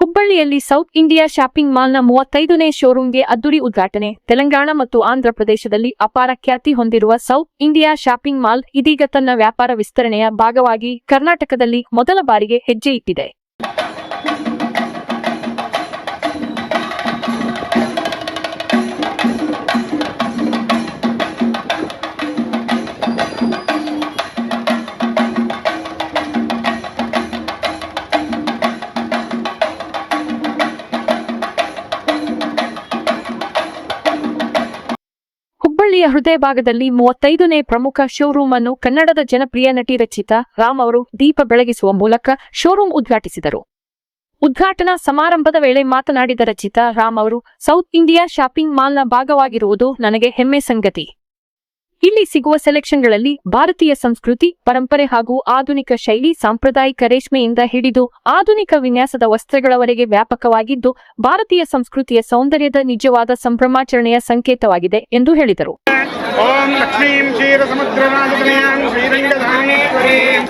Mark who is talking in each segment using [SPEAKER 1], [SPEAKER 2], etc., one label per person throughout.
[SPEAKER 1] ಹುಬ್ಬಳ್ಳಿಯಲ್ಲಿ south India shopping ಮಾಲ್ನ ಮೂವತ್ತೈದನೇ ಶೋರೂಮ್ಗೆ ಅದ್ದೂರಿ ಉದ್ಘಾಟನೆ. ತೆಲಂಗಾಣ ಮತ್ತು ಆಂಧ್ರ ಪ್ರದೇಶದಲ್ಲಿ ಅಪಾರ ಖ್ಯಾತಿ ಹೊಂದಿರುವ ಸೌತ್ ಇಂಡಿಯಾ ಶಾಪಿಂಗ್ ಮಾಲ್ ಇದೀಗ ತನ್ನ ವ್ಯಾಪಾರ ವಿಸ್ತರಣೆಯ ಭಾಗವಾಗಿ ಕರ್ನಾಟಕದಲ್ಲಿ ಮೊದಲ ಬಾರಿಗೆ ಹೆಜ್ಜೆ ಇಟ್ಟಿದೆ. ಹುಬ್ಬಳ್ಳಿಯ ಹೃದಯ ಭಾಗದಲ್ಲಿ ಮೂವತ್ತೈದನೇ ಪ್ರಮುಖ ಶೋರೂಮ್ ಅನ್ನು ಕನ್ನಡದ ಜನಪ್ರಿಯ ನಟಿ ರಚಿತಾ ರಾಮ್ ಅವರು ದೀಪ ಬೆಳಗಿಸುವ ಮೂಲಕ ಶೋರೂಮ್ ಉದ್ಘಾಟಿಸಿದರು. ಉದ್ಘಾಟನಾ ಸಮಾರಂಭದ ವೇಳೆ ಮಾತನಾಡಿದ ರಚಿತಾ ರಾಮ್ ಅವರು ಸೌತ್ ಇಂಡಿಯಾ ಶಾಪಿಂಗ್ ಮಾಲ್ನ ಭಾಗವಾಗಿರುವುದು ನನಗೆ ಹೆಮ್ಮೆ ಸಂಗತಿ. ಇಲ್ಲಿ ಸಿಗುವ ಸೆಲೆಕ್ಷನ್ಗಳಲ್ಲಿ ಭಾರತೀಯ ಸಂಸ್ಕೃತಿ, ಪರಂಪರೆ ಹಾಗೂ ಆಧುನಿಕ ಶೈಲಿ, ಸಾಂಪ್ರದಾಯಿಕ ರೇಷ್ಮೆಯಿಂದ ಹಿಡಿದು ಆಧುನಿಕ ವಿನ್ಯಾಸದ ವಸ್ತ್ರಗಳವರೆಗೆ ವ್ಯಾಪಕವಾಗಿದ್ದು, ಭಾರತೀಯ ಸಂಸ್ಕೃತಿಯ ಸೌಂದರ್ಯದ ನಿಜವಾದ ಸಂಭ್ರಮಾಚರಣೆಯ ಸಂಕೇತವಾಗಿದೆ ಎಂದು ಹೇಳಿದರು.
[SPEAKER 2] ओम लक्ष्मी क्षीर श्रीरङ्गधानेश्वरीं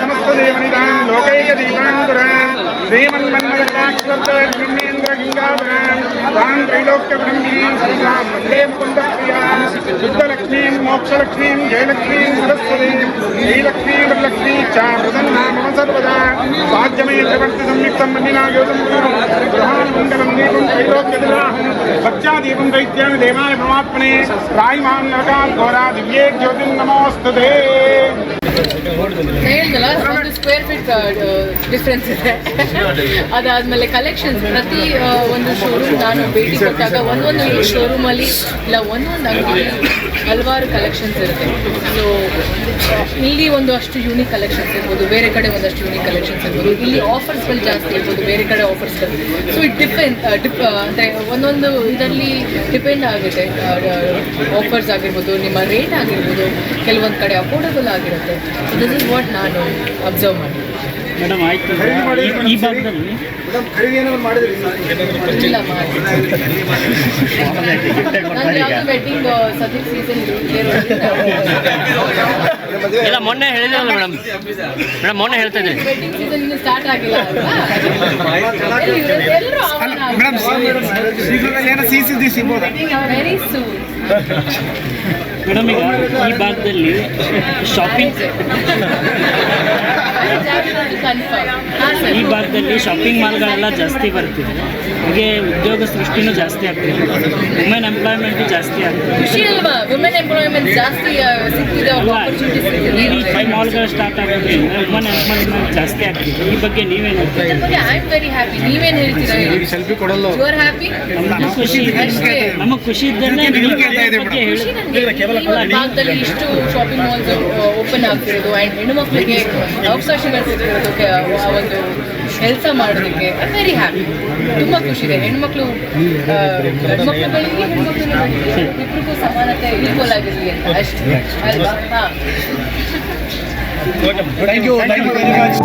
[SPEAKER 2] समस्तदेवनिदां लोकैकदीपान्तुरां श्रीमन्मन्मलक्ष्मीन्द्रगङ्गाधरां मोक्षलक्ष्मीं प्रसन्ना सर्वदा साध्यमे प्रवर्ति संयुक्तं दीपं बच्चा दीपम दैत्यम देवाय परमात्मने राय महान नरका घोरा दिव्ये ज्योतिर्नमोस्तुते
[SPEAKER 3] ಹೇಳಿದಲ್ಲ ಒಂದು ಸ್ಕ್ವೇರ್ ಫೀಟ್ ಡಿಫ್ರೆನ್ಸ್ ಇದೆ. ಅದಾದ್ಮೇಲೆ ಕಲೆಕ್ಷನ್ಸ್ ಪ್ರತಿ ಒಂದು ಶೋರೂಮ್ ನಾನು ಭೇಟಿ ಕೊಟ್ಟಾಗ ಒಂದೊಂದು ಶೋರೂಮಲ್ಲಿ ಇಲ್ಲ, ಒಂದೊಂದು ಅಂಗಡಿ ಹಲವಾರು ಕಲೆಕ್ಷನ್ಸ್ ಇರುತ್ತೆ. ಇಲ್ಲಿ ಒಂದು ಅಷ್ಟು ಯೂನಿಕ್ ಕಲೆಕ್ಷನ್ಸ್ ಇರ್ಬೋದು, ಬೇರೆ ಕಡೆ ಒಂದಷ್ಟು ಯೂನಿಕ್ ಕಲೆಕ್ಷನ್ಸ್ ಇರ್ಬೋದು, ಇಲ್ಲಿ ಆಫರ್ಸ್ಗಳು ಜಾಸ್ತಿ ಇರ್ಬೋದು, ಬೇರೆ ಕಡೆ ಆಫರ್ಸ್ಗಳು ಸೊ ಇಟ್ ಡಿಪೆಂಡ್ ಡಿಪ್ ಅಂದರೆ ಒಂದೊಂದು ಇದರಲ್ಲಿ ಡಿಪೆಂಡ್ ಆಗುತ್ತೆ. ಆಫರ್ಸ್ ಆಗಿರ್ಬೋದು, ನಿಮ್ಮ ರೇಟ್ ಆಗಿರ್ಬೋದು, ಕೆಲವೊಂದು ಕಡೆ ಅಫೋರ್ಡಬಲ್ ಆಗಿರುತ್ತೆ. ದಿಸ್ ಇಸ್ ವಾಟ್ ನಾನು ಅಬ್ಸರ್ವ್ ಮಾಡಿ
[SPEAKER 4] ಮೇಡಮ್ ಆಯ್ತು. ಈ- ಭಾಗದಲ್ಲಿ
[SPEAKER 3] ಇಲ್ಲ ಮಾಡಿ ಯಾವುದು ಸದ್ಯಕ್ಕೆ ಸೀಸನ್
[SPEAKER 4] ಇಲ್ಲ ಮೊನ್ನೆ ಹೇಳಿದ್ರಲ್ಲ ಮೇಡಮ್. ಮೇಡಮ್ ಮೊನ್ನೆ ಹೇಳ್ತಾ ಇದ್ರಿ
[SPEAKER 2] ಶೀಘ್ರದಲ್ಲಿ ಏನೋ ಸುದ್ದಿ ಸಿಗ್ಬೋದಾ?
[SPEAKER 4] ಮೇಡಮ್ ಈಗ ಈ ಭಾಗದಲ್ಲಿ ಶಾಪಿಂಗ್ ಈ ಭಾಗದಲ್ಲಿ ಶಾಪಿಂಗ್ ಮಾಲ್ಗಳೆಲ್ಲ ಜಾಸ್ತಿ ಬರ್ತಿದೆ. ಹಾಗೆ ಉದ್ಯೋಗ ಸೃಷ್ಟಿನೂ ಜಾಸ್ತಿ ಆಗ್ತಿದೆ. ವುಮೆನ್ ಎಂಪ್ಲಾಯ್ಮೆಂಟು ಜಾಸ್ತಿ ಆಗ್ತಿದೆ.
[SPEAKER 3] ಖುಷಿ ಅಲ್ವಾ ವುಮೆನ್ ಎಂಪ್ಲಾಯ್ಮೆಂಟ್ ಜಾಸ್ತಿ ಸಿಗ್ತಿದೆ
[SPEAKER 4] ಈ ಫೈವ್ ಮಾಲ್ಗಳು ಸ್ಟಾರ್ಟ್ ಆಗೋದ್ರಿಂದ ವುಮೆನ್ ಎಂಪ್ಲಾಯ್ಮೆಂಟ್ ಜಾಸ್ತಿ ಆಗ್ತಿದೆ. ಈ ಬಗ್ಗೆ ನೀವೇನು ಹೇಳ್ತೀರಿ?
[SPEAKER 3] ಐ ಆಮ್ ವೆರಿ ಹ್ಯಾಪಿ ನೀವೇನು ಹೇಳ್ತೀರಾ? ಹೇಳಿ
[SPEAKER 2] ಸೆಲ್ಫಿ ಕೊಡಲ್ಲ?
[SPEAKER 3] ಯು ಆರ್ ಹ್ಯಾಪಿ
[SPEAKER 4] ನಮಗೆ ಖುಷಿ ಇದೆ.
[SPEAKER 3] ಅಷ್ಟೇ.
[SPEAKER 4] ನಮಗೆ ಖುಷಿ ಇದ್ದಲ್ಲೇ
[SPEAKER 2] ನಿಮ್ಗೆ ಇದೆ
[SPEAKER 4] ಬಗ್ಗೆ ಹೇಳಿ.
[SPEAKER 3] ಈ ಭಾಗದಲ್ಲಿ ಇಷ್ಟು ಶಾಪಿಂಗ್ ಮಾಲ್ಸ್ ಓಪನ್ ಆಗ್ತಿರೋದು. ಆ್ಯಂಡ್ ಹೆಣ್ಣು ಮಕ್ಕಳಿಗೆ ಅವಕಾಶಗಳು ಆ ಒಂದು ಕೆಲಸ ಮಾಡೋದಕ್ಕೆ ಐ ವೆರಿ ಹ್ಯಾಪಿ ತುಂಬ ಖುಷಿ ಇದೆ. ಹೆಣ್ಮಕ್ಳು ಆ, ಹೆಣ್ಮಕ್ಳು ಇಬ್ಬರಿಗೂ ಸಮಾನತೆ ಈಕ್ವಲ್ ಆಗಿರಲಿ ಅಂತ. ಅಷ್ಟೇ. ಅಲ್ವಾ? ಹಾಂ.
[SPEAKER 2] Thank you thank you very much